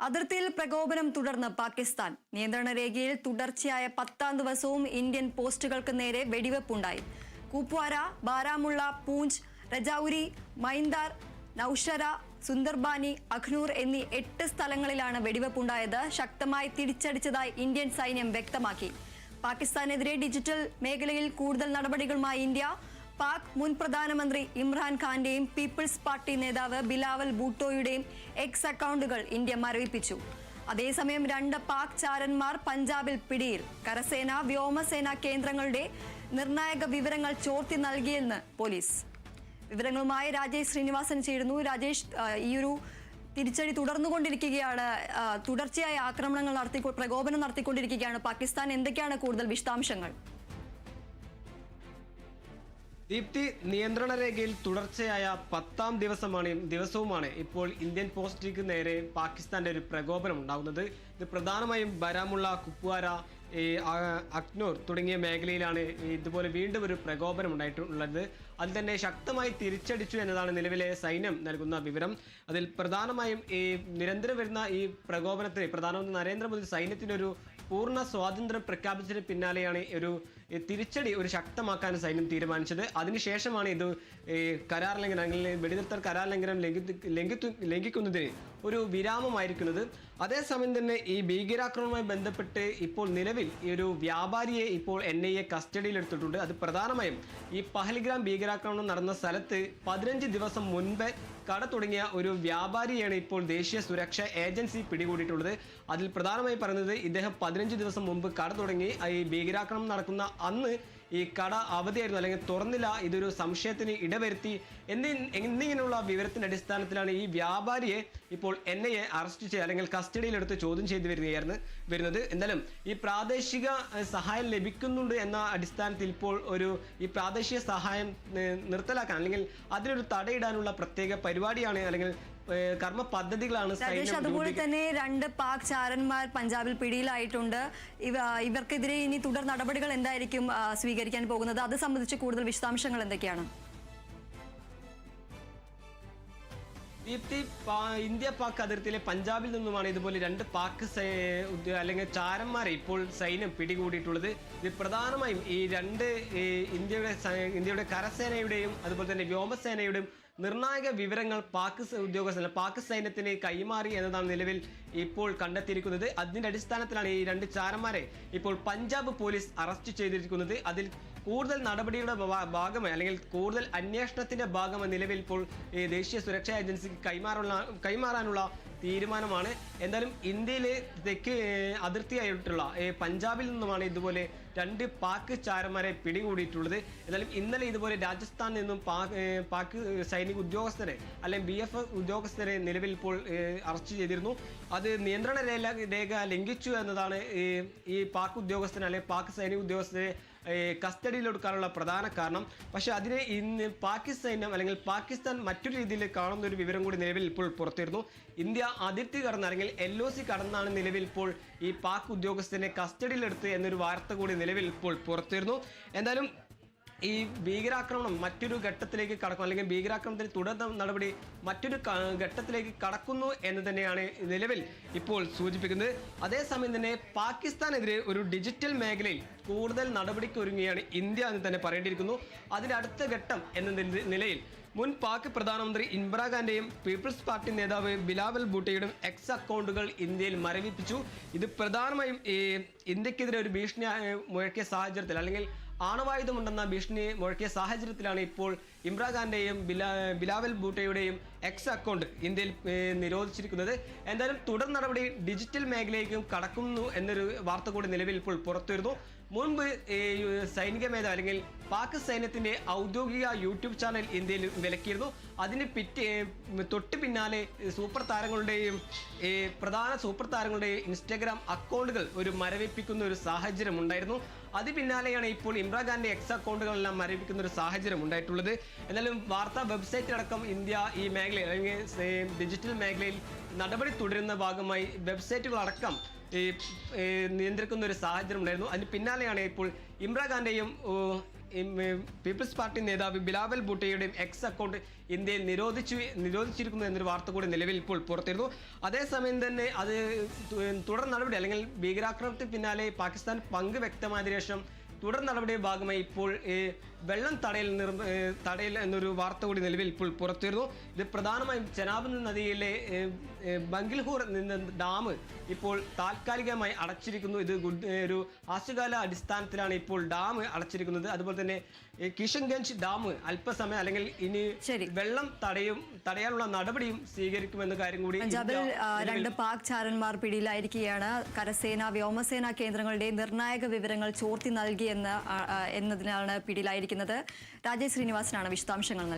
അതിർത്തിയിൽ പ്രകോപനം തുടർന്ന് പാകിസ്ഥാൻ. നിയന്ത്രണ രേഖയിൽ തുടർച്ചയായ പത്താം ദിവസവും ഇന്ത്യൻ പോസ്റ്റുകൾക്ക് നേരെ വെടിവെപ്പുണ്ടായി. കുപ്വാര ബാരാമുള്ള പൂഞ്ച് രജൌരി മൈന്ദാർ നൌഷര സുന്ദർബാനി അഖ്നൂർ എന്നീ എട്ട് സ്ഥലങ്ങളിലാണ് വെടിവെപ്പുണ്ടായത്. ശക്തമായി തിരിച്ചടിച്ചതായി ഇന്ത്യൻ സൈന്യം വ്യക്തമാക്കി. പാകിസ്ഥാനെതിരെ ഡിജിറ്റൽ മേഖലയിൽ കൂടുതൽ നടപടികളുമായി ഇന്ത്യ പാക് മുൻ പ്രധാനമന്ത്രി ഇമ്രാൻഖാന്റെയും പീപ്പിൾസ് പാർട്ടി നേതാവ് ബിലാവൽ ബൂട്ടോയുടെയും എക്സ് അക്കൗണ്ടുകൾ ഇന്ത്യ മരവിപ്പിച്ചു. അതേസമയം രണ്ട് പാക് ചാരന്മാർ പഞ്ചാബിൽ പിടിയിൽ. കരസേന വ്യോമസേന കേന്ദ്രങ്ങളുടെ നിർണായക വിവരങ്ങൾ ചോർത്തി നൽകിയെന്ന് പോലീസ്. വിവരങ്ങളുമായി രാജേഷ് ശ്രീനിവാസൻ ചേരുന്നു. രാജേഷ് ഈ ഒരു തിരിച്ചടി തുടർന്നുകൊണ്ടിരിക്കുകയാണ്. തുടർച്ചയായ ആക്രമണങ്ങൾ നടത്തി പ്രകോപനം നടത്തിക്കൊണ്ടിരിക്കുകയാണ്. പാകിസ്ഥാൻ എന്തൊക്കെയാണ് കൂടുതൽ വിശദാംശങ്ങൾ? ദീപ്തി നിയന്ത്രണ രേഖയിൽ തുടർച്ചയായ പത്താം ദിവസമാണ് ദിവസവുമാണ് ഇപ്പോൾ ഇന്ത്യൻ പോസ്റ്റിലേക്ക് നേരെ പാകിസ്ഥാന്റെ ഒരു പ്രകോപനം ഉണ്ടാകുന്നത്. ഇത് പ്രധാനമായും ബരാമുള്ള കുപ്വാര അക്നൂർ തുടങ്ങിയ മേഖലയിലാണ് ഇതുപോലെ വീണ്ടും ഒരു പ്രകോപനം ഉണ്ടായിട്ടുള്ളത്. അതിൽ തന്നെ ശക്തമായി തിരിച്ചടിച്ചു എന്നതാണ് നിലവിലെ സൈന്യം നൽകുന്ന വിവരം. അതിൽ പ്രധാനമായും ഈ നിരന്തരം വരുന്ന ഈ പ്രകോപനത്തിന് പ്രധാനമന്ത്രി നരേന്ദ്രമോദി സൈന്യത്തിനൊരു പൂർണ സ്വാതന്ത്ര്യം പ്രഖ്യാപിച്ചതിന് പിന്നാലെയാണ് ഒരു തിരിച്ചടി ഒരു ശക്തമാക്കാൻ സൈന്യം തീരുമാനിച്ചത്. അതിനുശേഷമാണ് ഇത് കരാർ ലംഘനം അല്ലെങ്കിൽ വെടിനിർത്തൽ കരാർ ലംഘനം ലംഘിത്തു ലംഘിക്കുന്നതിന് ഒരു വിരാമമായിരിക്കുന്നത്. അതേസമയം തന്നെ ഈ ഭീകരാക്രമണവുമായി ബന്ധപ്പെട്ട് ഇപ്പോൾ നിലവിൽ ഈ ഒരു വ്യാപാരിയെ ഇപ്പോൾ എൻ ഐ എ കസ്റ്റഡിയിൽ എടുത്തിട്ടുണ്ട് അത് പ്രധാനമായും ഈ പഹൽഗ്രാം ഭീകരാക്രമണം നടന്ന സ്ഥലത്ത് പതിനഞ്ച് ദിവസം മുൻപ് കട തുടങ്ങിയ ഒരു വ്യാപാരിയാണ് ഇപ്പോൾ ദേശീയ സുരക്ഷാ ഏജൻസി പിടികൂടിയിട്ടുള്ളത്. അതിൽ പ്രധാനമായി പറയുന്നത് ഇദ്ദേഹം പതിനഞ്ച് ദിവസം മുമ്പ് കട തുടങ്ങി. ഈ ഭീകരാക്രമണം നടക്കുന്ന അന്ന് ഈ കട അവധിയായിരുന്നു അല്ലെങ്കിൽ തുറന്നില്ല ഇതൊരു സംശയത്തിന് ഇടവരുത്തി. എന്നി എന്നിങ്ങനെയുള്ള വിവരത്തിന്റെ അടിസ്ഥാനത്തിലാണ് ഈ വ്യാപാരിയെ ഇപ്പോൾ എൻ ഐ എ അറസ്റ്റ് ചെയ്യുക അല്ലെങ്കിൽ കസ്റ്റഡിയിലെടുത്ത് ചോദ്യം ചെയ്തു വരികയായിരുന്നു വരുന്നത്. എന്തായാലും ഈ പ്രാദേശിക സഹായം ലഭിക്കുന്നുണ്ട് എന്ന അടിസ്ഥാനത്തിൽ ഇപ്പോൾ ഒരു ഈ പ്രാദേശിക സഹായം നിർത്തലാക്കാൻ അല്ലെങ്കിൽ അതിനൊരു തടയിടാനുള്ള പ്രത്യേക പരിപാടിയാണ് അല്ലെങ്കിൽ കർമ്മ പദ്ധതികളാണ് അതുപോലെ തന്നെ രണ്ട് പാക് ചാരന്മാർ പഞ്ചാബിൽ പിടിയിലായിട്ടുണ്ട്. ഇവ ഇവർക്കെതിരെ ഇനി തുടർ നടപടികൾ എന്തായിരിക്കും സ്വീകരിക്കാൻ പോകുന്നത്? അത് സംബന്ധിച്ച് കൂടുതൽ വിശദാംശങ്ങൾ എന്തൊക്കെയാണ്? ദീപ്തി ഇന്ത്യ പാക് അതിർത്തിയിലെ പഞ്ചാബിൽ നിന്നുമാണ് ഇതുപോലെ രണ്ട് പാക് അല്ലെങ്കിൽ ചാരന്മാരെ ഇപ്പോൾ സൈന്യം പിടികൂടിയിട്ടുള്ളത്. ഇത് പ്രധാനമായും ഈ രണ്ട് ഇന്ത്യയുടെ ഇന്ത്യയുടെ കരസേനയുടെയും അതുപോലെ തന്നെ വ്യോമസേനയുടെയും നിർണായക വിവരങ്ങൾ പാക് ഉദ്യോഗസ്ഥർ പാക് സൈന്യത്തിന് കൈമാറി എന്നതാണ് നിലവിൽ ഇപ്പോൾ കണ്ടെത്തിയിരിക്കുന്നത്. അതിന്റെ അടിസ്ഥാനത്തിലാണ് ഈ രണ്ട് ചാരന്മാരെ ഇപ്പോൾ പഞ്ചാബ് പോലീസ് അറസ്റ്റ് ചെയ്തിരിക്കുന്നത്. അതിൽ കൂടുതൽ നടപടിയുടെ ഭാഗമായി അല്ലെങ്കിൽ കൂടുതൽ അന്വേഷണത്തിന്റെ ഭാഗമായി നിലവിൽ ഇപ്പോൾ ദേശീയ സുരക്ഷാ ഏജൻസിക്ക് കൈമാറാനുള്ള കൈമാറാനുള്ള തീരുമാനമാണ്. എന്തായാലും ഇന്ത്യയിലെ തെക്ക് അതിർത്തിയായിട്ടുള്ള പഞ്ചാബിൽ നിന്നുമാണ് ഇതുപോലെ രണ്ട് പാക് ചാരന്മാരെ പിടികൂടിയിട്ടുള്ളത്. എന്നാലും ഇന്നലെ ഇതുപോലെ രാജസ്ഥാനിൽ നിന്നും പാക് പാക് സൈനിക ഉദ്യോഗസ്ഥരെ അല്ലെങ്കിൽ ബി എഫ് ഉദ്യോഗസ്ഥരെ നിലവിൽ ഇപ്പോൾ അറസ്റ്റ് ചെയ്തിരുന്നു. അത് നിയന്ത്രണ രേഖ ലംഘിച്ചു എന്നതാണ് ഈ പാക് ഉദ്യോഗസ്ഥനെ അല്ലെങ്കിൽ പാക് സൈനിക ഉദ്യോഗസ്ഥരെ കസ്റ്റഡിയിലെടുക്കാനുള്ള പ്രധാന കാരണം. പക്ഷെ അതിനെ ഇന്ന് പാകിസ്ഥാൻ സൈന്യം അല്ലെങ്കിൽ പാകിസ്ഥാൻ മറ്റൊരു രീതിയിൽ കാണുന്ന ഒരു വിവരം കൂടി നിലവിൽ ഇപ്പോൾ പുറത്തിരുന്നു. ഇന്ത്യ അതിർത്തി കടന്ന് അല്ലെങ്കിൽ എൽ ഒ സി കടന്നാണ് നിലവിൽ ഇപ്പോൾ ഈ പാക് ഉദ്യോഗസ്ഥനെ കസ്റ്റഡിയിലെടുത്ത് എന്നൊരു വാർത്ത കൂടി നിലവിൽ ഇപ്പോൾ പുറത്തിരുന്നു. എന്തായാലും ഈ ഭീകരാക്രമണം മറ്റൊരു ഘട്ടത്തിലേക്ക് കടക്കും അല്ലെങ്കിൽ ഭീകരാക്രമണത്തിന് തുടർ നടപടി മറ്റൊരു ഘട്ടത്തിലേക്ക് കടക്കുന്നു എന്ന് തന്നെയാണ് നിലവിൽ ഇപ്പോൾ സൂചിപ്പിക്കുന്നത്. അതേസമയം തന്നെ പാകിസ്ഥാനെതിരെ ഒരു ഡിജിറ്റൽ മേഖലയിൽ കൂടുതൽ നടപടിക്ക് ഒരുങ്ങുകയാണ് ഇന്ത്യ എന്ന് തന്നെ പറയേണ്ടിയിരിക്കുന്നു. അതിന്റെ അടുത്ത ഘട്ടം എന്ന നില- നിലയിൽ മുൻ പാക് പ്രധാനമന്ത്രി ഇമ്രാൻഖാന്റെയും പീപ്പിൾസ് പാർട്ടി നേതാവ് ബിലാവൽ ബൂട്ടയുടെയും എക്സ് അക്കൗണ്ടുകൾ ഇന്ത്യയിൽ മരവിപ്പിച്ചു. ഇത് പ്രധാനമായും ഇന്ത്യക്കെതിരെ ഒരു ഭീഷണി മുഴക്കിയ സാഹചര്യത്തിൽ അല്ലെങ്കിൽ ആണവായുധമുണ്ടെന്ന ഭീഷണി മുഴക്കിയ സാഹചര്യത്തിലാണ് ഇപ്പോൾ ഇമ്രാൻഖാന്റെയും ബിലാ ബിലാവൽ ബൂട്ടയുടെയും എക്സ് അക്കൗണ്ട് ഇന്ത്യയിൽ നിരോധിച്ചിരിക്കുന്നത്. എന്തായാലും തുടർ നടപടി ഡിജിറ്റൽ മേഖലയിലേക്കും കടക്കുന്നു എന്നൊരു വാർത്ത കൂടി നിലവിൽ ഇപ്പോൾ പുറത്തുവരുന്നു. മുൻപ് സൈനിക മേധാവി അല്ലെങ്കിൽ പാക് സൈന്യത്തിന്റെ ഔദ്യോഗിക യൂട്യൂബ് ചാനൽ ഇന്ത്യയിൽ വിലക്കിയിരുന്നു. അതിന് പിറ്റേ തൊട്ട് പിന്നാലെ സൂപ്പർ താരങ്ങളുടെയും പ്രധാന സൂപ്പർ താരങ്ങളുടെയും ഇൻസ്റ്റാഗ്രാം അക്കൗണ്ടുകൾ ഒരു മരവിപ്പിക്കുന്ന ഒരു സാഹചര്യം ഉണ്ടായിരുന്നു. അത് പിന്നാലെയാണ് ഇപ്പോൾ ഇമ്രാൻഖാന്റെ എക്സ് അക്കൗണ്ടുകളെല്ലാം മരവിപ്പിക്കുന്ന ഒരു സാഹചര്യം ഉണ്ടായിട്ടുള്ളത്. എന്നാലും വാർത്താ വെബ്സൈറ്റിലടക്കം ഇന്ത്യ ഈ മേഖലയിൽ അല്ലെങ്കിൽ ഡിജിറ്റൽ മേഖലയിൽ നടപടി തുടരുന്ന ഭാഗമായി വെബ്സൈറ്റുകളടക്കം നിയന്ത്രിക്കുന്ന ഒരു സാഹചര്യം ഉണ്ടായിരുന്നു. അതിന് പിന്നാലെയാണ് ഇപ്പോൾ ഇമ്രാൻഖാന്റെയും പീപ്പിൾസ് പാർട്ടി നേതാവ് ബിലാവൽ ഭൂട്ടയുടെയും എക്സ് അക്കൗണ്ട് ഇന്ത്യയിൽ നിരോധിച്ചു നിരോധിച്ചിരിക്കുന്നു എന്നൊരു വാർത്ത കൂടി നിലവിൽ ഇപ്പോൾ പുറത്തിരുന്നു. അതേസമയം തന്നെ അത് തുടർ നടപടി അല്ലെങ്കിൽ ഭീകരാക്രമണത്തിന് പിന്നാലെ പാകിസ്ഥാൻ പങ്ക് വ്യക്തമായതിനു ശേഷം തുടർ നടപടിയുടെ ഭാഗമായി ഇപ്പോൾ വെള്ളം തടയൽ നിർമ്മ ഏ, തടയൽ എന്നൊരു വാർത്ത കൂടി നിലവിൽ ഇപ്പോൾ പുറത്തുവരുന്നു. ഇത് പ്രധാനമായും ചെനാബ് നദിയിലെ ബംഗിൽഹൂർ നിന്ന് ഡാം ഇപ്പോൾ താൽക്കാലികമായി അടച്ചിരിക്കുന്നു. ഇത് ഒരു ആശുകാല അടിസ്ഥാനത്തിലാണ് ഇപ്പോൾ ഡാം അടച്ചിരിക്കുന്നത്. അതുപോലെ തന്നെ കിഷൻഗഞ്ച് ഡാം അല്പസമയം അല്ലെങ്കിൽ ഇനി വെള്ളം തടയും തടയാനുള്ള നടപടിയും സ്വീകരിക്കുമെന്ന കാര്യം കൂടി രണ്ട് പാക് ചാരന്മാർ പിടിയിലായിരിക്കുകയാണ്. കരസേന വ്യോമസേന കേന്ദ്രങ്ങളുടെ നിർണായക വിവരങ്ങൾ ചോർത്തി നൽകിയെന്ന് എന്നതിനാണ് പിടിയിലായിരിക്കുന്നത്. രാജേഷ് ശ്രീനിവാസനാണ് വിശദാംശങ്ങൾ നൽകിയത്.